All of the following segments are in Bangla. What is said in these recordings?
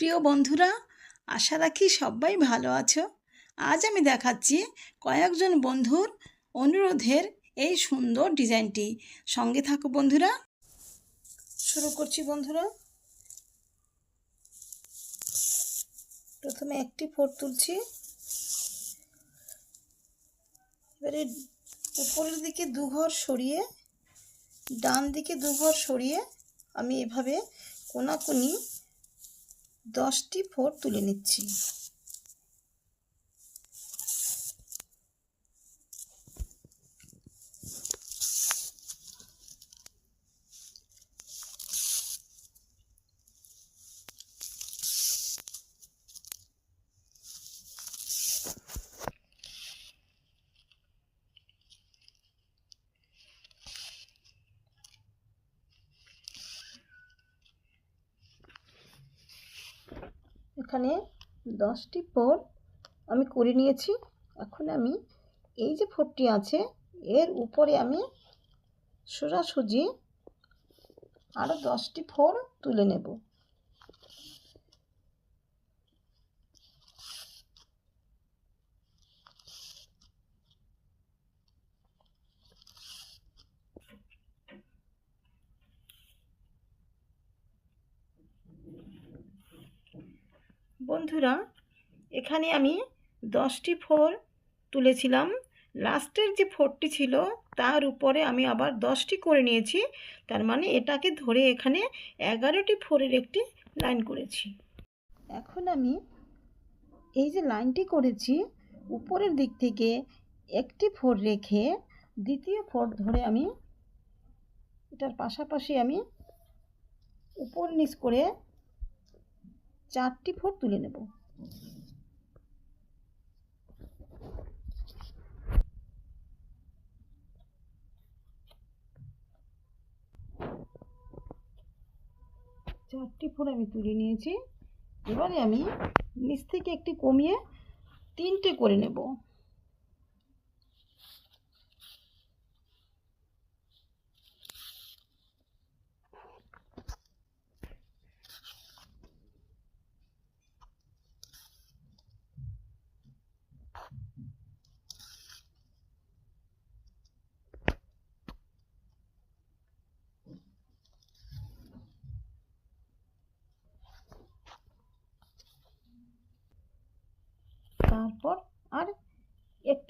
প্রিয় বন্ধুরা, আশা রাখি সবাই ভালো আছো। আজ আমি দেখাচ্ছি কয়েকজন বন্ধুর অনুরোধের এই সুন্দর ডিজাইনটি। সঙ্গে থাকো বন্ধুরা। শুরু করছি বন্ধুরা। প্রথমে একটি ফোর তুলছি। এবারে উপরের দিকে দুঘর সরিয়ে, ডান দিকে দুঘর সরিয়ে আমি এভাবে কোনাকুনি দশটি ফোর তুলে নিচ্ছি। এখানে দশটি ফোর আমি করে নিয়েছি। এখন আমি এই যে ফোরটি আছে, এর উপরে আমি সোজাসুজি আরও দশটি ফোর তুলে নেব। বন্ধুরা, এখানে আমি দশটি ফোর তুলেছিলাম। লাস্টের যে ফোরটি ছিল, তার উপরে আমি আবার দশটি করে নিয়েছি। তার মানে এটাকে ধরে এখানে এগারোটি ফোরের একটি লাইন করেছি। এখন আমি এই যে লাইনটি করেছি, উপরের দিক থেকে একটি ফোর রেখে দ্বিতীয় ফোর ধরে আমি এটার পাশাপাশি আমি উপর নিচ করে চারটি ফোর তুলে নেব। চারটি ফোর আমি তুলে নিয়েছি। এবারে আমি নিচ থেকে একটি কমিয়ে তিনটে করে নেব তারপর আর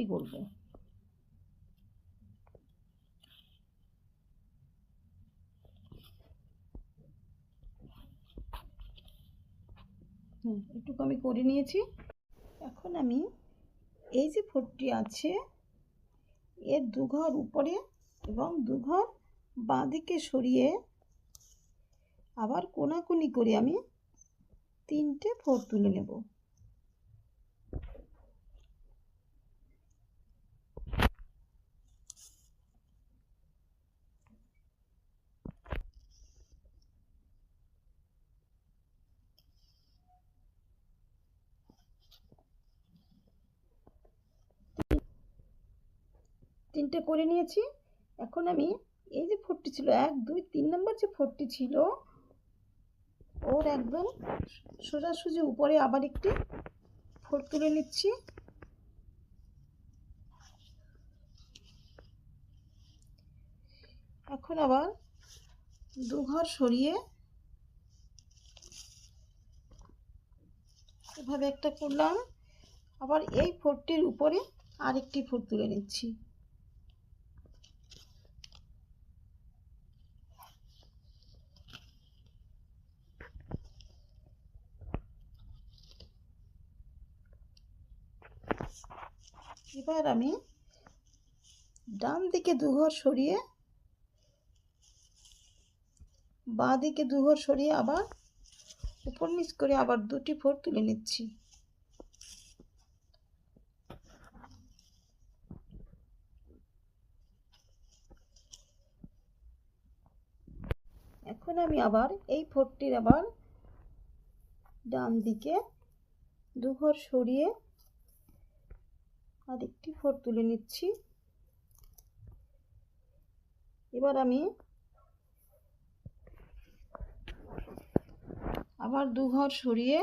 একটি করব হুম একটুকু আমি করে নিয়েছি। এখন আমি এই যে ফোরটি আছে, এর দুঘর উপরে এবং দুঘর বাঁদিকে সরিয়ে আবার কোনাকুনি করে আমি তিনটে ফোর তুলে নেব। তিনটে করে নিয়েছি। এখন আমি এই যে ফোরটি ছিল, এক, দুই, তিন নম্বর যে ফোরটি ছিল, ওর একদম সোজাসুজি উপরে আবার একটি ফোর তুলে নিচ্ছি। এখন আবার দুঘর সরিয়ে এভাবে একটা করলাম। আবার এই ফোরটির উপরে আরেকটি ফোর তুলে নিচ্ছি। এবার আমি ডান দিকে দুঘর সরিয়ে, বাঁ দিকে দুঘর সরিয়ে আবার উপর নিচ করে আবার দুটি ফোর তুলে নিচ্ছি। এখন আমি আবার এই ফোরটির আবার ডান দিকে দুঘর সরিয়ে আর একটি ফোর তুলে নিচ্ছি। এবার আমি আবার দু ঘর সরিয়ে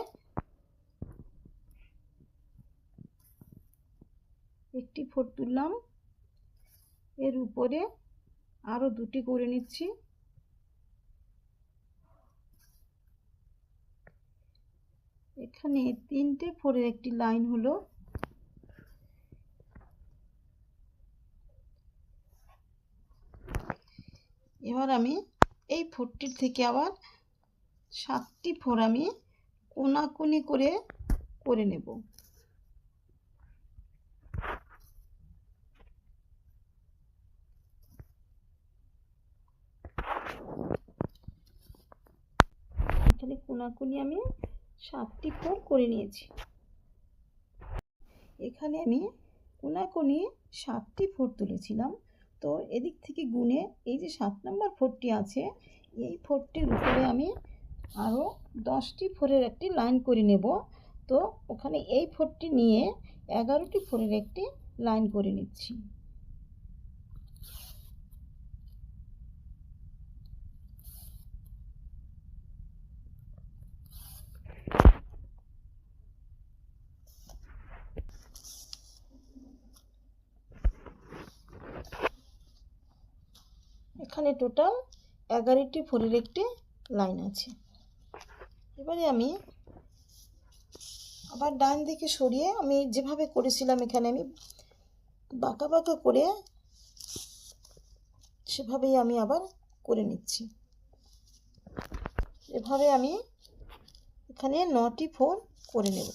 একটি ফোর তুললাম। এর উপরে আরও দুটি করে নিচ্ছি। এখানে তিনটে ফোরের একটি লাইন হলো। এবার আমি এই ফোরটির থেকে আবার সাতটি ফোর আমি কোনাকুনি করে করে নেব। এখানে কোনাকুনি আমি সাতটি ফোর করে নিয়েছি। এখানে আমি কোনাকুনি সাতটি ফোর তুলেছিলাম। তো এদিক থেকে গুনে এই যে সাত নম্বর ফোরটি আছে, এই ফোরটির উপরে আমি আরও দশটি ফোরের একটি লাইন করে নেব। তো ওখানে এই ফোরটি নিয়ে এগারোটি ফোরের একটি লাইন করে নিচ্ছি। এখানে টোটাল এগারোটি ফোরের একটি লাইন আছে। এবারে আমি আবার ডান দিকে সরিয়ে আমি যেভাবে করেছিলাম এখানে আমি বাঁকা বাঁকা করে সেভাবেই আমি আবার করে নিচ্ছি। এভাবে আমি এখানে নটি ফোর করে নেব।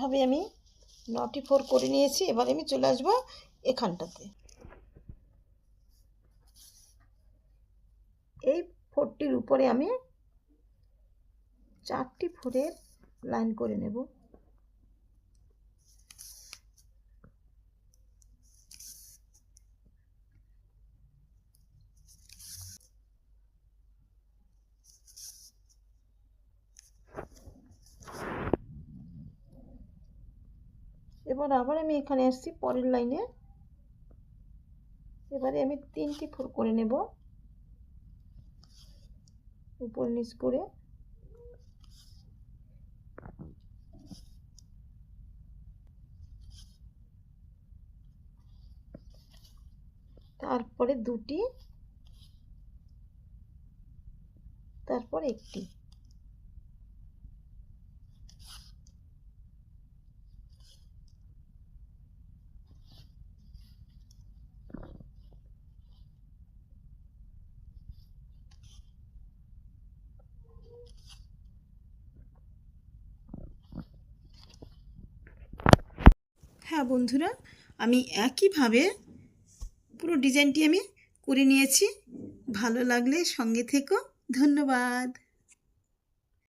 এভাবে আমি নটি ফোর করে নিয়েছি, এবার আমি চলে আসব এখানটাতে। এই ফোরটির উপরে আমি চারটি ফোরের লাইন করে নেব। এবার আবার আমি এখানে আসছি পরের লাইনে এবারে আমি তিনটি ফোর করে নেব। উপর নিচ করে। তারপরে দুটি। তারপর একটি। হ্যাঁ বন্ধুরা আমি একইভাবে পুরো ডিজাইনটি আমি করে নিয়েছি। ভালো লাগলে সঙ্গে থেকো। ধন্যবাদ।